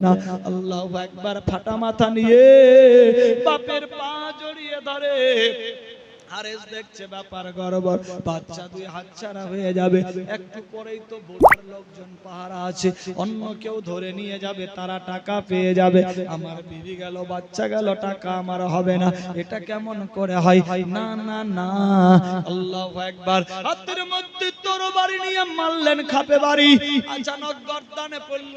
না। আল্লাহ একবার ফাটা মাথা নিয়ে বাপের পা জড়িয়ে ধরে। দেখছে ব্যাপার বাচ্চা দুই হাতছাড়া হয়ে যাবে। একটু পরেই তো লোকজন পাহারা আছে। অন্য কেউ ধরে নিয়ে যাবে, তারা টাকা পেয়ে যাবে। আমার বিবি গেল, বাচ্চা গেল, টাকা আমার হবে না। এটা কেমন করে হয়? না না না। আল্লাহ একবার হাতের মধ্যে তোর বাড়ি নিয়ে মারলেন খাপে বাড়ি। আচানক গর্দানে পড়ল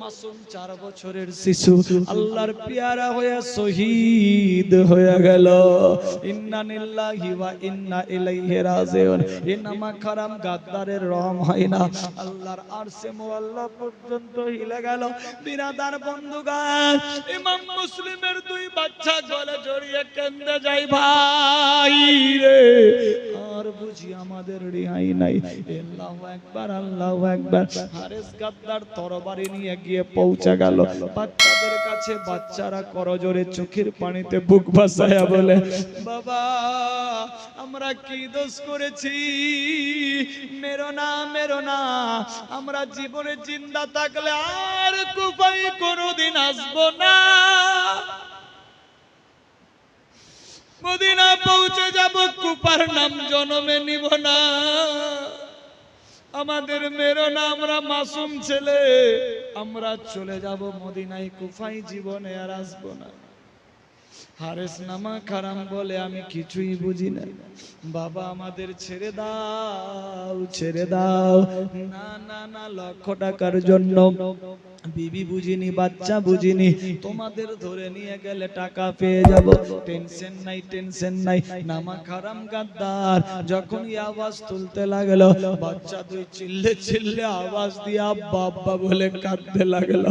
মাসুম চার বছরের শিশু। আল্লাহর পিয়ারা হয়ে শহীদ হয়ে গেল। ইন্না নিল্লাহি ওয়া ইন্না ইলাইহি রাজিউন। ইনামা খারাম গাদ্দারের রহম হয় না। আল্লাহর আরশে মুআল্লা পর্যন্ত হিলে গেল। বিরাদার বন্ধুগান ইমাম মুসলিমের দুই বাচ্চা গলে জড়িয়ে কেন্দে যাই ভাই রে আর বুঝি আমাদের রেহাই নাই। আল্লাহু একবার আল্লাহু একবার হারেস গাদ্দার তরবারি নিয়ে গিয়ে পৌঁছে গেল। বাচ্চাদের কাছে বাচ্চারা করজোরে চোখের পানিতে বুক ভাসায়া বলে, বাবা, আমরা কি দোষ করেছি? মেরো না মেরো না। আমরা জীবনে জিন্দা থাকলে আর কুপাই কোনোদিন আসব না। মদিনা পৌঁছে যাব কুপার নাম জনমে নিব না। আমাদের মেরো না, আমরা মাসুম ছেলে। আমরা চলে যাব মদিনায় কুফাই জীবনে আর আসব না। হারেস নামা খারাম বলে আমি কিছুই বুঝি না। বাবা আমাদের ছেড়ে দাও ছেড়ে দাও। না না না, লক্ষ টাকার জন্য বিবি বুঝিনি, বাচ্চা বুঝিনি। তোমাদের ধরে নিয়ে গেলে টাকা পেয়ে যাব। টেনশন নাই টেনশন নাই। নামা খারাম গাদ্দার যখন আওয়াজ তুলতে লাগল, বাচ্চা দুই চিল্লে চিল্লে আওয়াজ দিয়ে আব্বা আব্বা বলে কাঁদতে লাগল।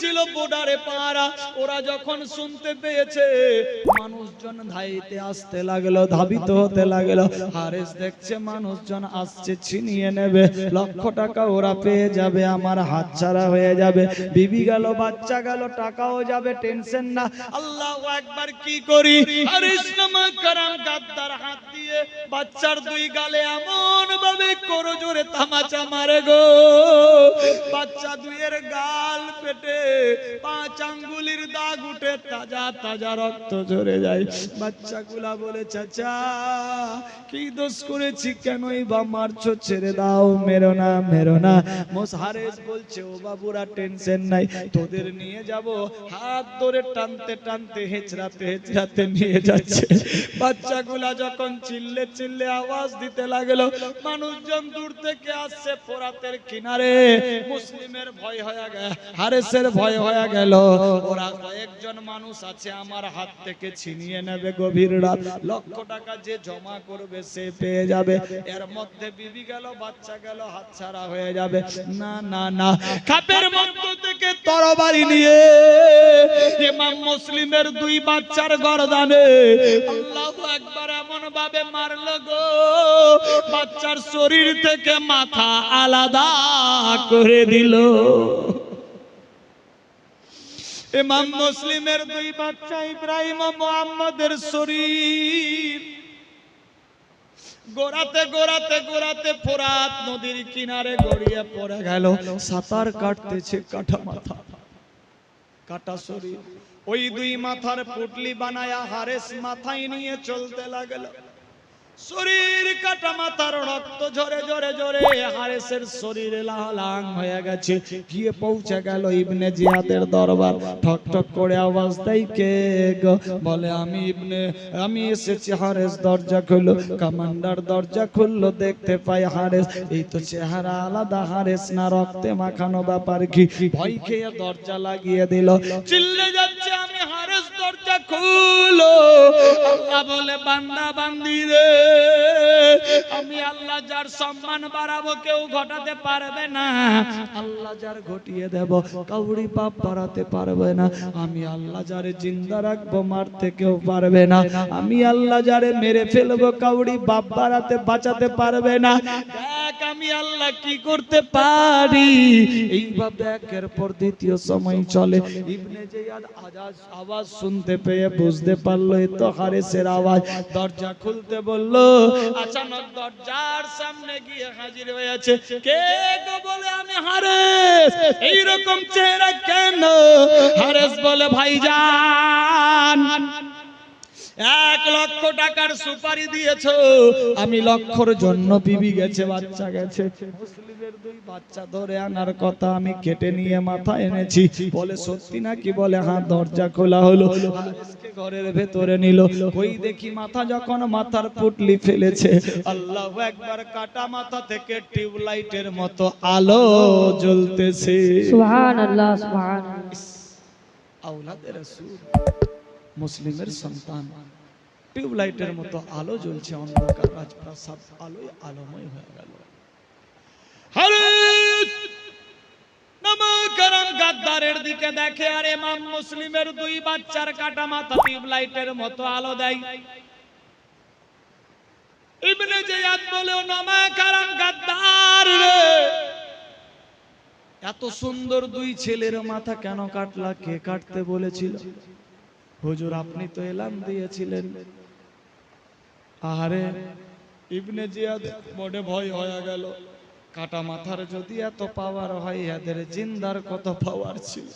ছিল বোর্ডারে পাড়া ওরা যখন শুনতে পেয়েছে, মানুষজন ধাইতে আসতে লাগল, ধাবিত হতে লাগল। হারেস দেখছে মানুষজন আসছে, ছিনিয়ে নেবে। লক্ষ টাকা ওরা পেয়ে যাবে, আমার হাত ছাড়া হয়ে যাবে। বিবি গেল, বাচ্চা গেল, টাকাও যাবে, টেনশন না। আল্লাহ একবার কি করি? হারিস নামা কারাম গাদ্দার হাত দিয়ে বাচ্চার দুই গালে এমন ভাবে করো জোরে তামাচা মারে গো। বাচ্চা দুইয়ের গাল পেটে পাঁচ আঙ্গুলির দাগ উঠে তাজা তাজা রক্ত ঝরে যায়। বাচ্চাগুলা বলে, চাচা, কি দোষ করেছি বা মারছো? ছেড়ে দাও, মেরো না মেরো না। বলছে, ও বাবুরা, টেনশন নাই, তোদের নিয়ে যাব। হাত ধরে টানতে টানতে নিয়ে যাচ্ছে। যখন চিল্লে চিল্লে আওয়াজ দিতে লাগল, মানুষজন দূর থেকে আসছে ফোরাতের কিনারে। মুসলিমের ভয় হয়ে গেল হারেসের ভয় হয়ে গেল। ওরা কয়েকজন মানুষ আছে আমার হাত থেকে ছিনিয়ে নেবে গভীর রাত। লক্ষ টাকা যে জমা করবে সে পেয়ে যাবে। এর মধ্যে বিবি গেল বাচ্চা গেল হাতছাড়া হয়ে যাবে। না না না। খাপের মধ্য থেকে তরবারি নিয়ে ইমাম মুসলিমের দুই বাচ্চার গরদানে আল্লাহু আকবার এমন ভাবে মারলো গো। বাচ্চার শরীর থেকে মাথা আলাদা করে দিল। ইমাম মুসলিমের দুই বাচ্চা ইব্রাহিম ও মুহাম্মদের শরীর। গোড়াতে গোড়াতে গোড়াতে ফোরাত নদীর কিনারে গড়িয়ে পড়ে গেল। সাঁতার কাটতেছে কাটা মাথা। কাটা শরীর। ওই দুই মাথার পুটলি বানায়া হারেস মাথায় নিয়ে চলতে লাগল। শরীর কাটা পৌঁছে দরবার। আমি দরজা খুললো। কমান্ডার দরজা খুললো, দেখতে পাই হারেস। এই তো চেহারা আলাদা, হারেস না রক্তে মাখানো ব্যাপার কি? ভয় খেয়ে দরজা লাগিয়ে দিল। চিল্লে যাচ্ছে, আমি খুলো। আল্লাহ বলে, বান্দা, বান্দি রে, আমি আল্লাহ যার সম্মান বাড়াবো কেউ ঘটাতে পারবে না। আল্লাহ যার ঘটিয়ে দেব, কাউরি পাপ বাড়াতে পারবে না। আমি আল্লাহ যারে জিন্দা রাখব, মারতে কেউ পারবে না। আমি আল্লাহ যারে মেরে ফেলব, কাউরি বাপ বাড়াতে, বাঁচাতে পারবে না। দেখ, আমি আল্লাহ কি করতে পারি? এইভাবে একের পর দ্বিতীয় সময় চলে। ইবনে জিয়াদ আওয়াজ শুনতে পেয়ে পেয়ে বুঝতে পারল, এই তো হারেসের আওয়াজ। দরজা খুলতে বলল, আচানক দরজার সামনে গিয়ে হাজির হয়েছে। কে গো বলে আমি হারেস? এইরকম চেহারা কেন? হারেস বলে, ভাইজান এক লক্ষ টাকার সুপারি দিয়েছ। আমি লক্ষর জন্য বিবি গেছে বাচ্চা গেছে। মুসলিমের দুই বাচ্চা ধরে আনার কথা আমি কেটে নিয়ে মাথা এনেছি। বলে সত্যি নাকি? বলে হ্যাঁ দরজা খোলা হলো। ঘরের ভেতরে নিল। ওই দেখি মাথা যখন মাথার পুটলি ফেলেছে। আল্লাহ একবার কাটা মাথা থেকে টিউবলাইটের মতো আলো জ্বলতেছে। সুবহান রাসূল মুসলিমের সন্তান। টিউবলাইটের মতো আলো জ্বলছে অন্ধকার। রাজপ্রাসাদ আলোয় আলোময় হয়ে গেল। গাদ্দারের দিকে দেখে আর ইমাম মুসলিমের দুই বাচ্চার কাটা মাথা টিউবলাইটের মতো আলো দেয়। ইবনে জিয়াদ বলে ও নামকারাম গাদ্দার রে! এত সুন্দর দুই ছেলের মাথা কেন কাটলা? কে কাটতে বলেছিল? হুজুর, আপনি তো এলান দিয়েছিলেন। আরে ইবনে জিয়াদ বড় ভয় হয়ে গেল। কাটা মাথার যদি এত পাওয়ার হয়, এদের জিন্দার কত পাওয়ার ছিল।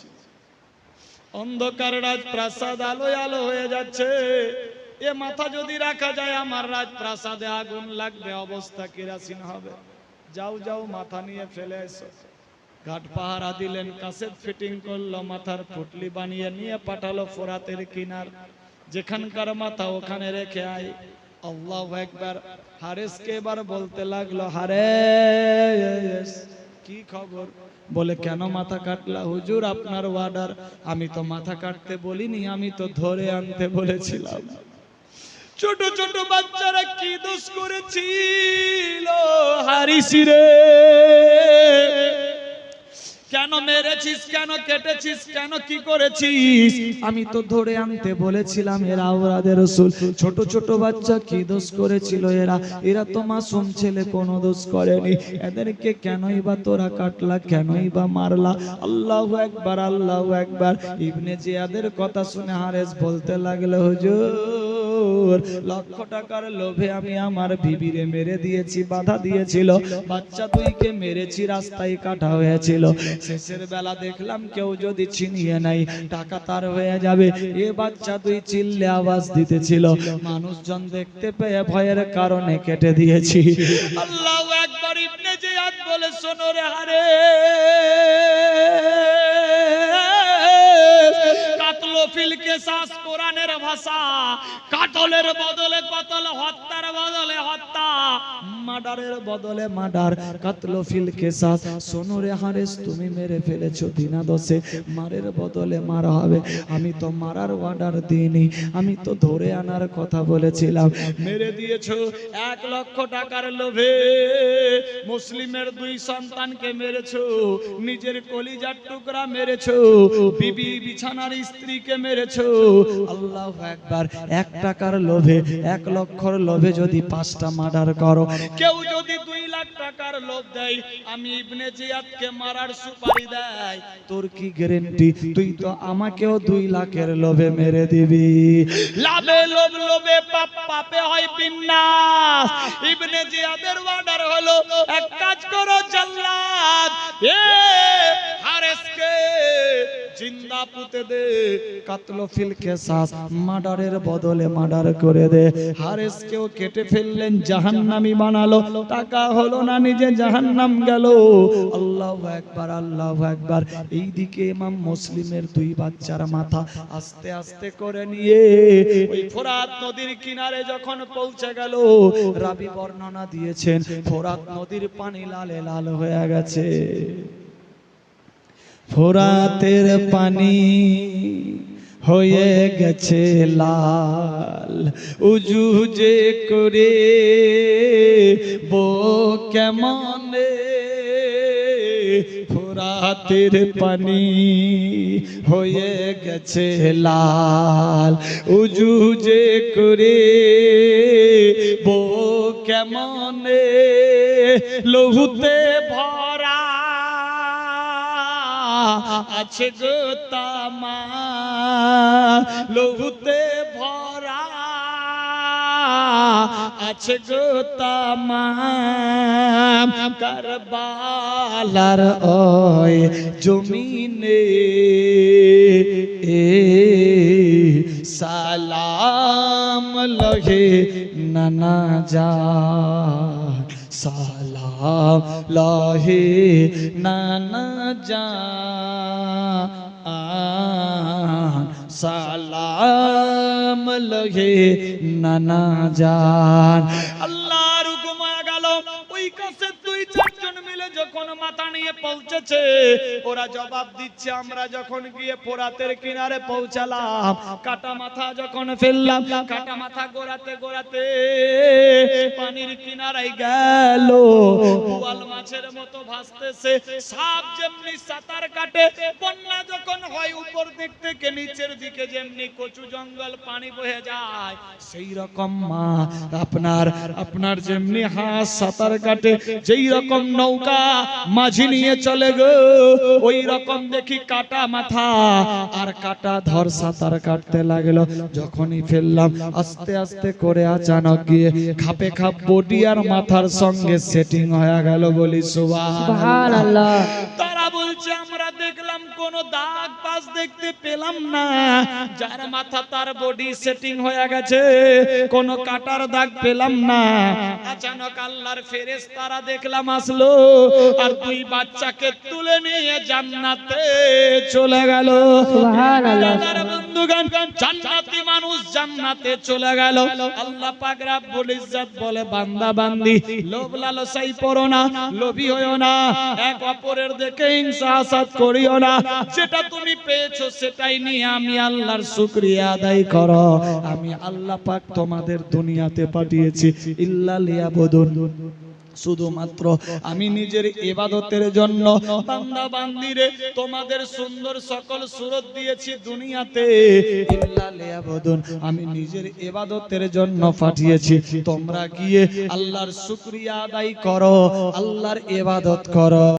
অন্ধকার রাজপ্রাসাদ আলোয় আলো আলো হয়ে যাচ্ছে। এ মাথা যদি রাখা যায়, আমার রাজপ্রাসাদে আগুন লাগবে, অবস্থা কিরাসিন হবে। যাও যাও, মাথা নিয়ে ফেলে এসো। ঘাট পাহারা দিলেন কাসেট ফিটিং করল, মাথার পুটলি বানিয়ে নিয়ে পাঠালো ফোরাতের কিনার। যেখানকার মাথা ওখানে রেখে আয়। আল্লাহ একবার হারেসকে এবার বলতে লাগল, হারেস, কি খবর? বলে, কেন মাথা কাটলা? হুজুর, আপনার ওয়ার্ডার আমি তো মাথা কাটতে বলিনি, আমি তো ধরে আনতে বলেছিলাম। ছোট ছোট বাচ্চারা কি দোষ করেছিল? হারিসি রে। কেন মেরেছিস, কেন কেটেছিস, কেন কি করেছিস? আমি তো ধরে আনতে বলেছিলাম, এরা ওরাদের রসুল। ছোট ছোট বাচ্চা কি দোষ করেছিল এরা? এরা তো মাসুম ছেলে, কোনো দোষ করেনি। এদেরকে কেনই বা তোরা কাটলা, কেনই বা মারলা? আল্লাহ একবার আল্লাহ একবার। ইবনে জিয়াদের কথা শুনে হারেস বলতে লাগল, হুজুর। লক্ষ টাকার লোভে আমি আমার বিবিরে মেরে দিয়েছি, বাধা দিয়েছিল। বাচ্চা দুইকে মেরেছি, রাস্তায় কাটা হয়েছিল। শেষের বেলা দেখলাম কেউ যদি ছিনিয়ে নাই টাকা তার হয়ে যাবে। এ বাচ্চা দুই চিল্লে আওয়াজ দিতেছিল। মানুষজন দেখতে পেয়ে ভয়ের কারণে কেটে দিয়েছি। আল্লাহ একবার ইবনে জিয়াদ বলে, শোনো রে হারে। কাতলো ফিলকে শ্বাস কোরআনের ভাষা। কাটলের বদলে কতল হত্যার বদলে হত্যা মার্ডারের বদলে মার্ডার কাতলো ফিলকে শ্বাস শোনো রে হারেস, তুমি মেরে ফেলেছো দিনা দশে। মারের বদলে মারা হবে। আমি তো মারার অর্ডার দিইনি। আমি তো ধরে আনার কথা বলেছিলাম। মেরে দিয়েছ এক লক্ষ টাকার লোভে। মুসলিমের দুই সন্তানকে মেরেছো। নিজের কলিজার টুকরা মেরেছো। বিবি বিছানার স্ত্রীকে মেরেছো। আল্লাহ একবার এক টাকার লোভে, এক লক্ষর লোভে যদি পাঁচটা মার্ডার করো কেউ যদি দুই লাখ টাকার লোভ দেয় আমি ইবনে জিয়াদকে মারার সুপারি দেয়। তোর কি গ্যারেন্টি? তুই তো আমাকেও দুই লাখের লোভে মেরে দিবি। লাভে লোভ লোভে পাপ পাপে হয় বিন্যাস। ইবনে জিয়াদের অর্ডার হলো এক কাজ করো জাল্লাদ এ হারেসকে জিন্দা পুঁতে দে, কাতলো ফিলকে শ্বাস মার্ডারের বদলে মার্ডার করে দে। হারেস হারেসকেও কেটে ফেললেন, জাহান্নামি বানালো। টাকা হলো না নিজে, জাহান্নাম গেল। আল্লাহ একবার আল্লাহ একবার এইদিকে ইমাম মুসলিমের দুই বাচ্চার মাথা আস্তে আস্তে করে নিয়ে ওই ফোরাত নদীর কিনারে যখন পৌঁছে গেল, রাবি বর্ণনা দিয়েছেন, ফোরাত নদীর পানি লালে লাল হয়ে গেছে। ফোরাতের পানি হয়ে গেছে লাল। উজু যে করে বো কেমনে? ফোরাতের পানি হয়ে গেছে লাল। উজু যে করে বো কেমনে? লহুতে আছে গো তামা লহুতে ভরা। আছে গো তামা, কারবালার ওই জমিনে এ সালাম লহে নানা যা। লহে নানা যা সালাম লহে নানা জান। আল্লাহর যখন মাথা নিয়ে পৌঁছেছে? ওরা জবাব দিচ্ছে, আমরা যখন গিয়ে পোরাতের কিনারে পৌঁছালাম, কাটা মাথা যখন ফেললাম, কাটা মাথা গোড়াতে গোড়াতে পানির কিনারায় গেল। বোয়াল মাছের মতো ভাসতেছে, সাপ যেমনি সাঁতার কাটে, বন্যা যখন হয় উপর দিক থেকে নিচের দিকে, যেমনি কচু জঙ্গল পানি বহে যায়, সেই রকম মা আপনার আপনার যেমনি হাঁস সাঁতার কাটে, যেই রকম নৌকা মাঝি নিয়ে চলে গো। ওই রকম দেখি কাটা মাথা। আর কাটা ধর সাঁতার কাটতে লাগল। যখনই ফেললাম আস্তে আস্তে করে আচানক গিয়ে খাপে খাপ বডি আর মাথার সঙ্গে সেটিং হয়ে গেল বলি সুবাহ সুবহানাল্লাহ। তারা বলছে আমরা দেখলাম কোন দাগ পাশ দেখতে পেলাম না। যার মাথা তার বডি সেটিং হয়ে গেছে কোন কাটার দাগ পেলাম না। আচানক আল্লাহর ফেরেস তারা দেখলাম আসলো। আর দুই বাচ্চাকে তুলে নিয়ে জান্নাতে চলে গেল। জান্নাতি মানুষ জান্নাতে চলে গেল। আল্লাহ পাক রব্বুল ইজ্জত বলে বান্দা বান্দি লোভ লালসাই পড়ো না লোভী হইও না এক অপরের দেখে হিংসা হাসাদ করিও না। যেটা তুমি পেয়েছ সেটাই নিয়ে আমি আল্লাহর শুকরিয়া আদায় করো। আমি আল্লাহ পাক তোমাদের দুনিয়াতে পাঠিয়েছি। ইল্লা লিয়াবুদুন। শুধুমাত্র আমি নিজের এবাদতের জন্য বান্দা বান্দিরে তোমাদের সুন্দর সকল সুরত দিয়েছি দুনিয়াতে। আমি নিজের এবাদতের জন্য পাঠিয়েছি। তোমরা গিয়ে আল্লাহর শুক্রিয়া আদায় করো, আল্লাহর এবাদত করো।